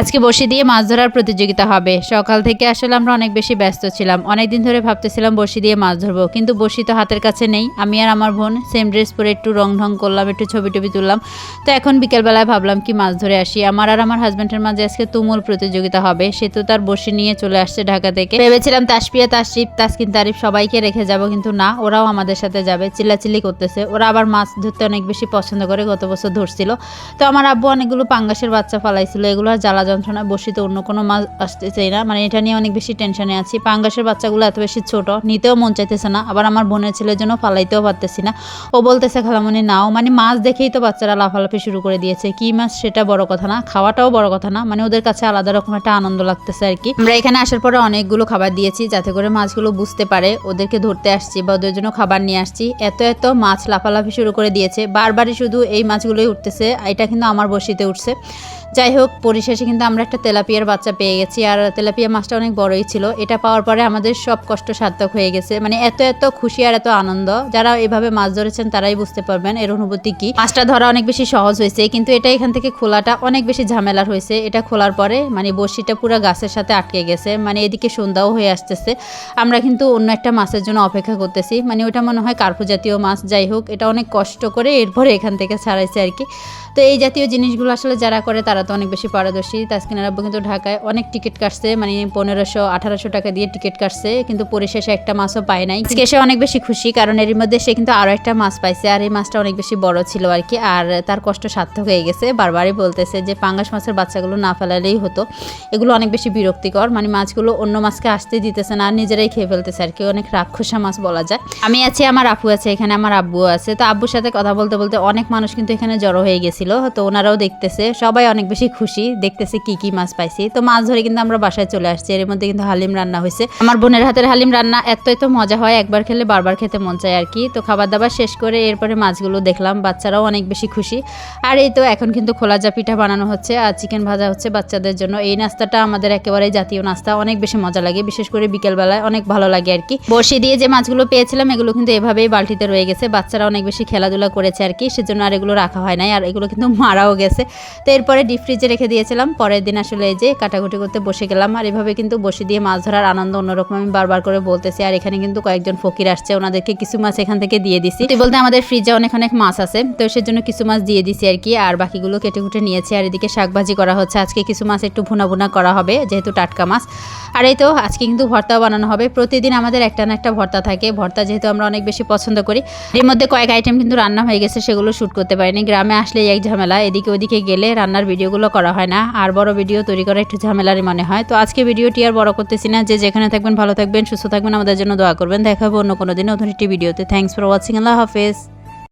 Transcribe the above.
আজকে বসি দিয়ে মাছ ধরার প্রতিযোগিতা হবে। সকাল থেকে আসলে আমরা অনেক বেশি ব্যস্ত ছিলাম। অনেক দিন ধরে ভাবতেছিলাম বসি দিয়ে মাছ ধরবো, কিন্তু বসি তো হাতের কাছে নেই। আমি আর আমার বোন সেম ড্রেস পরে একটু রং ঢং করলাম, একটু ছবি টবি তুললাম। তো এখন বিকেলবেলায় ভাবলাম কি মাছ ধরে আসি। আমার আর আমার হাজব্যান্ডের মাঝে আজকে তুমুল প্রতিযোগিতা হবে। সে তো তার বসি নিয়ে চলে আসছে ঢাকা থেকে। ভেবেছিলাম তাসপিয়া, তাসরিফ, তাসকিন, তারিফ সবাইকে রেখে যাব, কিন্তু না, ওরাও আমাদের সাথে যাবে। চিল্লাচিল্লি করতেছে। ওরা আবার মাছ ধরতে অনেক বেশি পছন্দ করে, গত বছর ধরছিল। তো আমার আব্বু অনেকগুলো পাঙ্গাসের বাচ্চা ফালাইছিল। এগুলো আর জ্বালা যন্ত্রণায় বসিত অন্য কোনো মাছ আসতে চাই না। মানে এটা নিয়ে অনেক বেশি টেনশনে আছি। পাঙ্গাসের বাচ্চাগুলো এত বেশি ছোট, নিতেও মন চাইতেছে না। আবার আমার বোনের ছেলের জন্য ফালাইতেও পারতেছি না। ও বলতেছে খালামণি নাও। মানে মাছ দেখেই তো বাচ্চারা লাফালাফি শুরু করে দিয়েছে। কি মাছ, সেটা বড় কথা না, খাওয়াটাও বড় কথা না। মানে ওদের কাছে আলাদা রকম একটা আনন্দ লাগতেছে আর কি। আমরা এখানে আসার পরে অনেকগুলো খাবার দিয়েছি যাতে করে মাছগুলো বুঝতে পারে, ওদেরকে ধরতে আসছি বা ওদের জন্য খাবার নিয়ে আসছি। এত এত মাছ লাফালাফি শুরু করে দিয়েছে। বারবারই শুধু এই মাছগুলোই উঠতেছে। এটা কিন্তু আমার বসিতে উঠছে। যাই হোক, পরিশেষে কিন্তু আমরা একটা তেলাপিয়ার বাচ্চা পেয়ে গেছি। আর তেলাপিয়া মাছটা অনেক বড়ই ছিল। এটা পাওয়ার পরে আমাদের সব কষ্ট সার্থক হয়ে গেছে। মানে এত এত খুশি আর এত আনন্দ। যারা এভাবে মাছ ধরেছেন, তারাই বুঝতে পারবেন এর অনুভূতি কি। মাছটা ধরা অনেক বেশি সহজ হয়েছে, কিন্তু এটা এখান থেকে খোলাটা অনেক বেশি ঝামেলার হয়েছে। এটা খোলার পরে মানে বড়শিটা পুরো গাছের সাথে আটকে গেছে। মানে এদিকে সন্ধ্যাও হয়ে আসতেছে। আমরা কিন্তু অন্য একটা মাছের জন্য অপেক্ষা করতেছি। মানে ওটা মনে হয় কার্পু জাতীয় মাছ। যাই হোক, এটা অনেক কষ্ট করে এরপরে এখান থেকে ছাড়াইছে আর কি। তো এই জাতীয় জিনিসগুলো আসলে যারা করে, তারা তো অনেক বেশি পারদর্শী। তাসকিনার আব্বু কিন্তু ঢাকায় অনেক টিকিট কাটছে মানে পনেরোশো, আঠারোশো টাকা দিয়ে টিকিট কাটছে, কিন্তু পরিশেষে একটা মাছও পায় নাই। সে অনেক বেশি খুশি, কারণ এর মধ্যে সে কিন্তু আরও একটা মাছ পাইছে, আর এই মাছটা অনেক বেশি বড় ছিল আর কি, আর তার কষ্ট সার্থক হয়ে গেছে। বারবারই বলতেছে যে পাঙ্গাস মাছের বাচ্চাগুলো না ফেলালেই হতো। এগুলো অনেক বেশি বিরক্তিকর মানে মাছগুলো অন্য মাছকে আসতে দিতেছে না, আর নিজেরাই খেয়ে ফেলতেছে আর কি, অনেক রাক্ষসা মাছ বলা যায়। আমি আছি, আমার আপু আছে, এখানে আমার আব্বু আছে, তো আব্বুর সাথে কথা বলতে বলতে অনেক মানুষ কিন্তু এখানে জড়ো হয়ে গেছিল, তো ওনারাও দেখতেছে, সবাই অনেক বেশি খুশি, দেখতেছে কি কি মাছ পাইছি। তো মাছ ধরে কিন্তু আমরা বাসায় চলে আসছি, এর মধ্যে কিন্তু হালিম রান্না হয়েছে। আমার বোনের হাতের হালিম রান্না এত এত মজা হয়, একবার খেলে বারবার খেতে মন চায় আর কি। তো খাবার দাবার শেষ করে এরপরে মাছগুলো দেখলাম, বাচ্চারাও অনেক বেশি খুশি। আর এই তো এখন কিন্তু খোলা যা পিঠা বানানো হচ্ছে আর চিকেন ভাজা হচ্ছে বাচ্চাদের জন্য। এই নাস্তাটা আমাদের একেবারে জাতীয় নাস্তা, অনেক বেশি মজা লাগে, বিশেষ করে বিকেলবেলায় অনেক ভালো লাগে আর কি। বসে দিয়ে যে মাছগুলো পেয়েছিলাম, এগুলো কিন্তু এভাবেই বালতিতে রয়ে গেছে। বাচ্চারা অনেক বেশি খেলাধুলা করেছে আর কি, সেজন্য আর এগুলো রাখা হয় নাই, আর এগুলো কিন্তু মারাও গেছে। তো এরপরে ফ্রিজে রেখে দিয়েছিলাম। পরের দিন আসলে এই যে কাটাকুটি করতে বসে গেলাম আর এভাবে কিন্তু বসে দিয়ে মাছ ধরার আনন্দ অন্যরকম আমি বারবার করে বলতেছি। আর এখানে কিন্তু কয়েকজন ফকির আসছে, ওনাদেরকে কিছু মাছ এখান থেকে দিয়ে দিছি। বলতে আমাদের ফ্রিজে অনেক অনেক মাছ আছে, তো সেজন্য কিছু মাছ দিয়ে দিছি আর কি। আর বাকিগুলো কেটে কুটে নিয়েছি আর এদিকে শাকভাজি করা হচ্ছে। আজকে কিছু মাছ একটু ভুনা ভুনা করা হবে, যেহেতু টাটকা মাছ। আর এই তো, আজকে কিন্তু ভর্তাও বানানো হবে। প্রতিদিন আমাদের একটা না একটা ভর্তা থাকে। ভর্তা যেহেতু আমরা অনেক বেশি পছন্দ করি, এর মধ্যে কয়েক আইটেম কিন্তু রান্না হয়ে গেছে, সেগুলো শ্যুট করতে পারিনি। গ্রামে আসলে এক ঝামেলা, এদিকে ওদিকে গেলে রান্নার ভিডিওগুলো করা হয় না। আর বড় ভিডিও তৈরি করা একটু ঝামেলারই মনে হয়। তো আজকে ভিডিওটি আর বড় করতেছি না। যে যেখানে থাকবেন ভালো থাকবেন, সুস্থ থাকবেন, আমাদের জন্য দোয়া করবেন। দেখা হবে অন্য কোনো দিন নতুন একটি ভিডিওতে। থ্যাংকস ফর ওয়াচিং আল্লাহ হাফেজ।